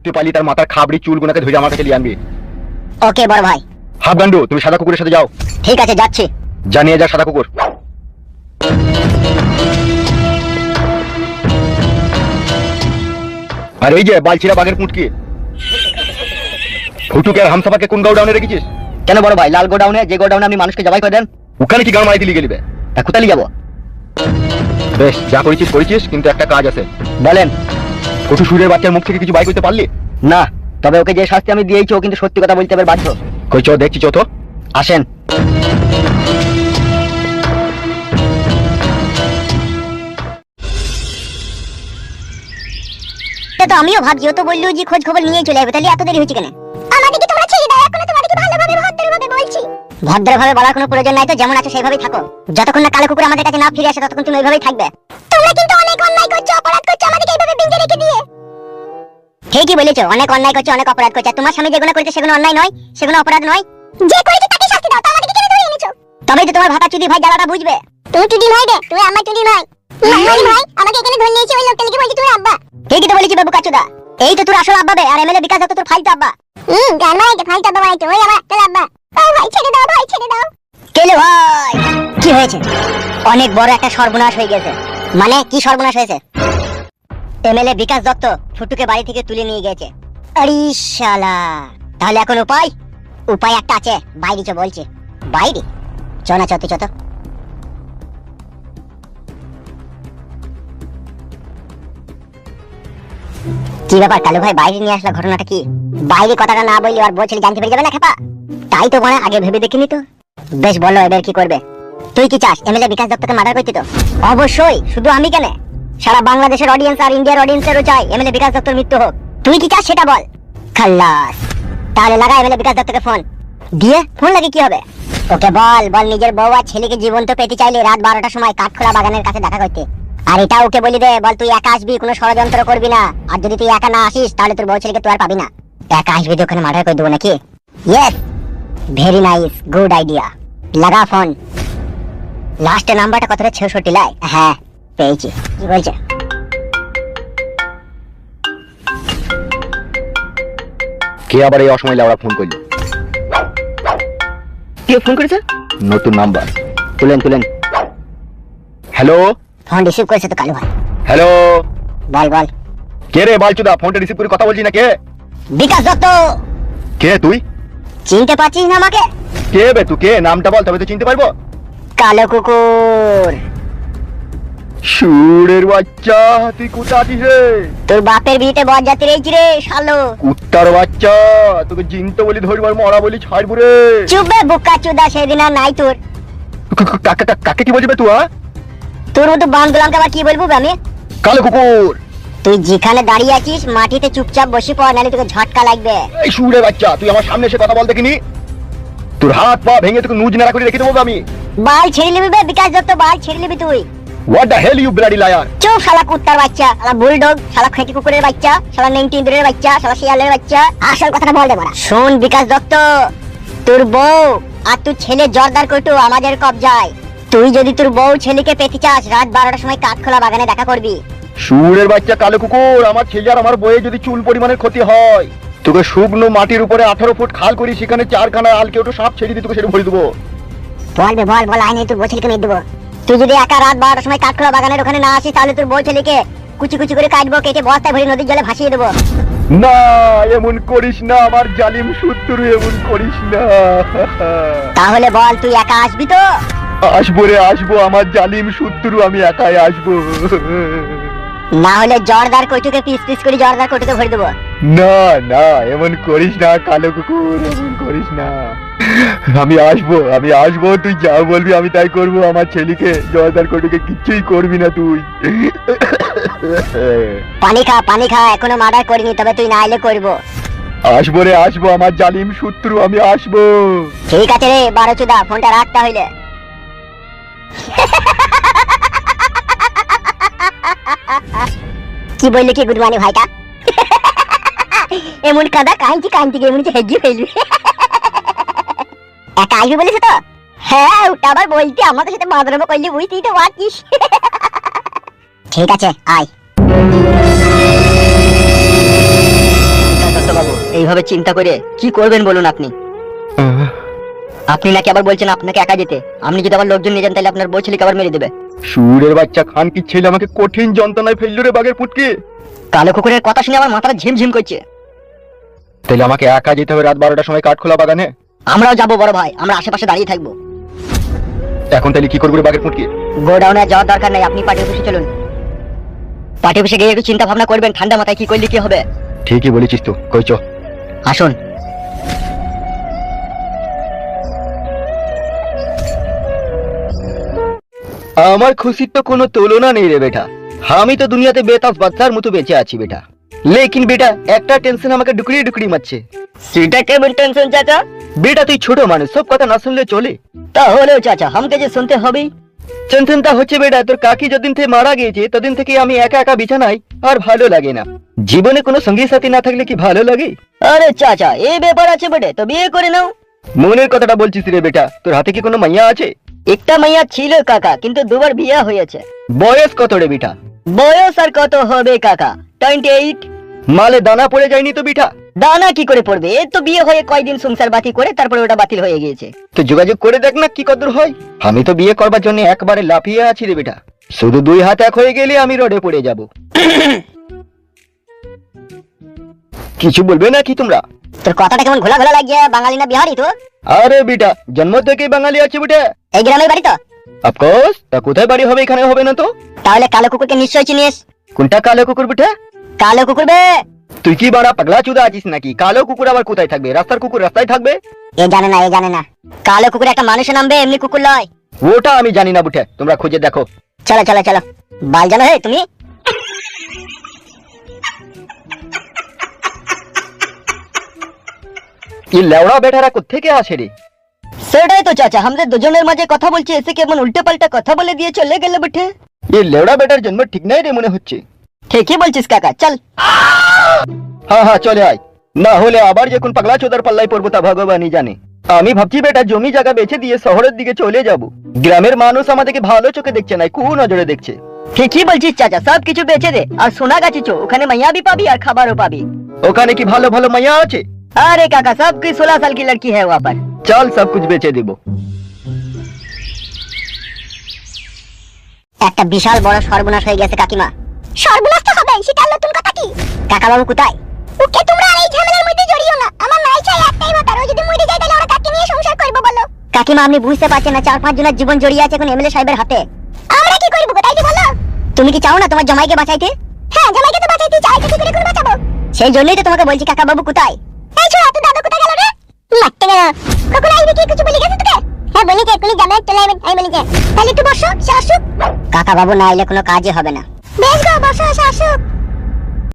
ধরতে পারলি তার মাথার খাবড়ি চুলগুলোকে ধরে আমার কাছে নিয়ে আনবি। ওকে বড় ভাই। হাফ গান্ডু তুমি সাদা কুকুরের সাথে যাও। ঠিক আছে যাচ্ছি। জানিয়ে যা সাদা কুকুর। আর এই যে বালছিরা বাঘের পুঁটকি ফুটুকে আর হামসাফাকে কোন গোডাউনে রেখেছিস? কেন বড় ভাই লাল গোডাউনে যে গোডাউনে আপনি মানুষকে জবাই করে দেন ওখানে কি গান মারাইতে লিগে নিবে তা কোথায় যাব? বেশ যা করেছিস করেছিস কিন্তু একটা কাজ আছে। বলেন। ফুটু সুরের বাচ্চার মুখ থেকে কিছু বাই করতে পারলি? না তবে ওকে যে শাস্তি আমি দিয়েছি ও কিন্তু সত্যি কথা বলতে এবার বাধ্য। কই চো দেখছি চো তো। আসেন। তো আমিও ভাবছি ও তো বলল যে খোঁজ খবর নিয়ে চলে যাবে তাহলে এত দেরি হচ্ছে কেন? আমাদেরকে তোমরা ছেড়ে দাও এখনও তোমাদেরকে ভালোভাবে ভদ্রভাবে বলছি। ভদ্রভাবে বলার কোনো প্রয়োজন নাই তো যেমন আছো সেইভাবেই থাকো। যতক্ষণ না কালো কুকুর আমাদের কাছে না ফিরে আসে ততক্ষণ তুমি ওইভাবেই থাকবে। তোমরা কিন্তু অনেক করছ ঠিকই বলেছ, অনেক অন্যায় অনেক অপরাধ তোমার স্বামী যেগুলো করেছে সেগুলো অন্যায় নয়, সেগুলো অপরাধ নয়। যে তোমার ভাতা চুদি ভাই বুঝবে। চুদি আমার চুদি নয়। আসল তোর কেলে কি হয়েছে? অনেক বড় একটা সর্বনাশ হয়ে গেছে। মানে কি সর্বনাশ হয়েছে? এমএলএ বিকাশ দত্ত ফুটুকে বাড়ি থেকে তুলে নিয়ে গেছে। আরে শালা, তাহলে এখন উপায়? উপায় একটা আছে, বাইরে চো বলছে। বাইরে? চ না, চতে চত। কি ব্যাপার, কালু ভাই বাইরে নিয়ে আসলা ঘটনাটা কি? বাইরে কথাটা না বললে আর বলছিলি জানতে পেরে যাবে না, খেপা? তাই তো মানে আগে ভেবে দেখিনি তো। বেশ বলো এবার কি করবে? তুই কি চাস, এমএলএ বিকাশ দত্তকে মার্ডার করতে তো? অবশ্যই, শুধু আমি কেন? সারা বাংলাদেশের অডিয়েন্স আর ইন্ডিয়ার অডিয়েন্সেরও চাই এমএলএ বিকাশ দত্তর মৃত্যু হোক। তুই কি চাস সেটা বল। খাল্লাস তাহলে লাগা এমএলএ বিকাশ দত্তকে ফোন দিয়ে ফোন লাগে কি হবে? ওকে বল বল নিজের বউ আর ছেলেকে জীবন্ত পেতে চাইলে রাত বারোটার সময় কাঠখোলা বাগানের কাছে দেখা করতে। আর এটা ওকে বলি দে, বল তুই একা আসবি, কোনো ষড়যন্ত্র করবি না। আর যদি তুই একা না আসিস, তাহলে তোর বউ ছেলেকে তুই আর পাবি না। একা আসবি তো ওখানে মার্ডার করে দেবো নাকি? Yes very nice good idea লাগা ফোন লাস্টের নাম্বারটা কত রে ছেষট্টি লাই? হ্যাঁ। পেয়েছি। কি বলছে? কে আবার এই অসময় লাউড়া ফোন করলি? কে ফোন করেছে? নতুন নাম্বার। তুলেন তুলেন। হ্যালো? ফোন রিসিভ করেছে তো কালু ভাই। হ্যালো? বল বল। কে রে বালচুদা? ফোনটা রিসিভ করে কথা বলছি না কে? বিকাশ দত্ত। কে তুই? চিনতে পারছিস না আমাকে? কে বে তুই? কে? নামটা বল তবে তো চিনতে পারব। কালো কুকুর। সুরের বাচ্চা তুই কোথা আছিস রে? তোর বাপের বিয়েতে বরযাত্রী রয়েছি রে শালো। কুত্তার বাচ্চা তোকে চিনতে বলি ধরবার মরা বলি ছাড়বো রে। চুপবে বুকা চুদা সেদিন আর নাই তোর। কাকে কা- কাকে কি বলবি তুই হ্যাঁ? তোর মতো বান্ধলামকে আবার কি বলব আমি? কালো কুকুর। তুই যেখানে দাঁড়িয়ে আছিস মাটিতে চুপচাপ বসে পড় নাহলে তোকে ঝটকা লাগবে। এই সুরের বাচ্চা তুই আমার সামনে এসে কথা বল দেখিনি? তোর হাত পা ভেঙে তোকে নুজ নাড়া করে রেখে দেবো আমি। বাল ছেড়ে নিবি বে বিকাশ দত্ত বাল ছেড়ে নিবি তুই। What the hell you bloody liar চুপ শালা কুত্তার বাচ্চা শালা বুলডগ শালা খেঁটি কুকুরের বাচ্চা শালা নেংটি ইঁদুরের বাচ্চা শালা শিয়ালের বাচ্চা আসল কথাটা বল দে বড়া। শোন বিকাশ দত্ত তোর বউ আর তোর ছেলে জর্দার কটু আমাদের কবজায়। তুই যদি তোর বউ ছেলেকে পেতে চাস রাত বারোটার সময় কাঠখোলা বাগানে দেখা করবি। সুরের বাচ্চা কালো কুকুর আমার ছেলে আর আমার বইয়ে যদি চুল পরিমাণের ক্ষতি হয় তোকে শুকনো মাটির উপরে আঠারো ফুট খাল করি সেখানে চারখানা আলকে ওটা সাপ ছেড়ে দিয়ে তোকে সেটা ভরে দেবো। বল বে বল বল আইনে তোর বউ ছেলেকে মেরে দেবো। তুই যদি একা রাত বারোটার সময় কাঠখোলা বাগানের ওখানে না আসিস তাহলে তোর বউ ছেলেকে কুচি কুচি করে কাটবো কেটে বস্তায় ভরে নদীর জলে ভাসিয়ে দেবো। না এমন করিস না আমার জালিম শত্রু এমন করিস না। তাহলে বল তুই একা আসবি তো? আসব রে আসব আমার জালিম শত্রু আমি একাই আসব। না হলে জর্দার কটুকে পিস পিস করে জর্দার কটুকে ভরে দেবো। না না এমন করিস না কালো কুকুর এমন করিস না। আমি আসব আমি আসব তুই যা বলবি আমি তাই করব আমার ছেলেকে জয়দার কোটিকে কিচ্ছুই করবি না তুই। পানি খা পানি খা এখনও মার্ডার করিনি তবে তুই না এলে করব। আসব রে আসব আমার জালিম শত্রু আমি আসব। ঠিক আছে রে বারো চুদা ফোনটা রাখতে হইলে কি বললি কি গুড মর্নিং ভাইটা? এমন কাদা কাঁদছি কাঁদছি গিয়ে মনে হেজি ফেলবি। একা আসবি বলিস তো? হ্যাঁ ওটা আবার বলতি আমাদের সাথে মাদরব করলি বুঝতেই তো পারছিস ঠিক আছে আয়। এইভাবে চিন্তা করে কি করবেন বলুন আপনি? আপনি নাকি আবার বলছেন আপনাকে একা যেতে? আপনি যদি আবার লোকজন নিয়ে যান তাহলে আপনার বউ ছেলেকে আবার মেরে দেবে। সুরের বাচ্চা খান কি ছেলে আমাকে কঠিন যন্ত্রণায় ফেলল রে বাঘের পুটকে? কালো কুকুরের কথা শুনে আমার মাথাটা ঝিমঝিম করছে। তাহলে আমাকে একা যেতে হবে রাত বারোটার সময় কাঠখোলা বাগানে? আমরাও যাব বড় ভাই আমরা আশেপাশে দাঁড়িয়ে থাকব। এখন তাহলে কি করব রে বাঘের পুটকে? গোডাউনে যাওয়ার দরকার নাই আপনি পার্টি অফিসে চলুন। পার্টি অফিসে গিয়ে একটু চিন্তা ভাবনা করবেন ঠান্ডা মাথায় কি করলে কি হবে? ঠিকই বলেছিস তো কই চ। আসুন। আমার খুশির তো কোনো তুলনা নেই রে বেটা। আমি তো দুনিয়াতে বেতাস বাচ্চার মতো বেঁচে আছি বেটা। লেকিন বেটা একটা টেনশন আমাকে ডুকরি ডুকরি মারছে সেটা কেমন টেনশন চাচা বেটা তুই ছোট মানুষ সব কথা না শুনলে চলে তাহলেও চাচা আমাকে যে শুনতে হবেই টেনশনটা হচ্ছে বেটা তোর কাকি যদিন থেকে মারা গিয়েছে তদিন থেকে আমি একা একা বিছানায় আর ভালো লাগে না জীবনে কোনো সঙ্গী সাথী না থাকলে কি ভালো লাগে আরে চাচা এই ব্যাপার আছে বেটে তো বিয়ে করে নাও মনের কথাটা বলছিস রে বেটা তোর হাতে কি কোনো মাইয়া আছে একটা মাইয়া ছিল কাকা কিন্তু দুবার বিয়ে হয়েছে বয়স কত রে বেটা বয়স আর কত হবে কাকা টোয়েন্টি এইট মালে দানা পড়ে যায়নি তো বিটা দানা কি করে পড়বে? এই তো বিয়ে হয়ে কয়দিন সংসার বাতি করে তারপরে ওটা বাতিল হয়ে গিয়েছে। তো যোগাযোগ করে দেখ না কি কদর হয়। আমি তো বিয়ে করবার জন্য একবারে লাফিয়ে আছি রে বেটা শুধু দুই হাত এক হয়ে গেলে আমি রোডে পড়ে যাব। কিছু বলবে না কি তোমরা? তোর কথাটা কেমন ঘোলা ঘোলা লাগিয়ে বাঙালি না বিহারি তো? আরে বেটা জন্ম থেকে বাঙালি আছে বেটা। এই গ্রামের বাড়ি তো? অফকোর্স তা কোথায় বাড়ি হবে এখানে হবে না তো? তাহলে কালো কুকুরকে নিশ্চয়ই চিনিস। কোনটা কালো কুকুর বেটা কালো কুকুর বে। তুই কি বাড়া পাগলা চুদা আছিস নাকি? কালো কুকুর আবার কোথায় থাকবে? রাস্তার কুকুর রাস্তায় থাকবে? এ জানে না এ জানে না। কালো কুকুর একটা মানুষের নামবে এমনি কুকুর লয়। ওটা আমি জানি না বুটে তোমরা খুঁজে দেখো। চলো চলো চলো। বাল জানো হে তুমি? এই লেওড়া বেটারা কোথেকে আসে রে? সেটাই তো চাচা আমাদের দুজনের মাঝে কথা বলছি এসে কেমন উল্টে পাল্টা কথা বলে দিয়ে চলে গেলে বেটে এই লেওড়া বেটার জন্ম ঠিক নাই রে মনে হচ্ছে। ঠিকই বলছিস কাকা চল। হ্যাঁ হ্যাঁ চলে আয়। না হলে আবার যে কোন পাগলা চোদার পাল্লাই পড়ব তা ভগবানই জানে। আমি ভাবছি বেটা জমি জায়গা বেছে দিয়ে শহরের দিকে চলে যাব। গ্রামের মানুষ আমাদেরকে ভালো চোখে দেখছে না কু নজরে দেখছে। ঠিকই বলছিস চাচা সব কিছু বেছে দে। আর সোনা গাছি চো ওখানে মাইয়া মাইয়াবি পাবি আর খাবারও পাবি। ওখানে কি ভালো ভালো মাইয়া আছে? আরে কাকা সব কি সোলহ সাল কি লড়কি হ্যাঁ ওয়াপার চল সব কিছু বেছে দিব। একটা বিশাল বড় সর্বনাশ হয়ে গেছে কাকিমা। সর্বনাশ তো হবে সেটা নতুন কথা কি? কাকা বাবু কোথায়? ওকে তোমরা আর এই ঝামেলার মধ্যে জড়িও না। আমার নাই চাই একটাই ব্যাপার ও যদি মরে যায় তাহলে আমরা কাকে নিয়ে সংসার করব বলো? কাকিমা আপনি বুঝতে পারছেন না চার পাঁচ জনের জীবন জড়িয়ে আছে এখন এমএলএ সাহেবের হাতে। আমরা কি করব তো বলো? তুমি কি চাও না তোমার জামাইকে বাঁচাইতে? হ্যাঁ জামাইকে তো বাঁচাইতে চাই কি করে করে বাঁচাবো? সেই জন্যই তো তোমাকে বলছি কাকা বাবু কোথায়? এই ছোড়া দাদা কোথায় গেল রে? মারতে গেল। কখন আইবে কি কিছু বলে গেছে তোকে? হ্যাঁ বলি যে যাবে চলে আইবেন আমি বলি যে তাহলে একটু বসো কাকা বাবু না এলে কোনো কাজই হবে না। বেশ গো বসো সে আসুক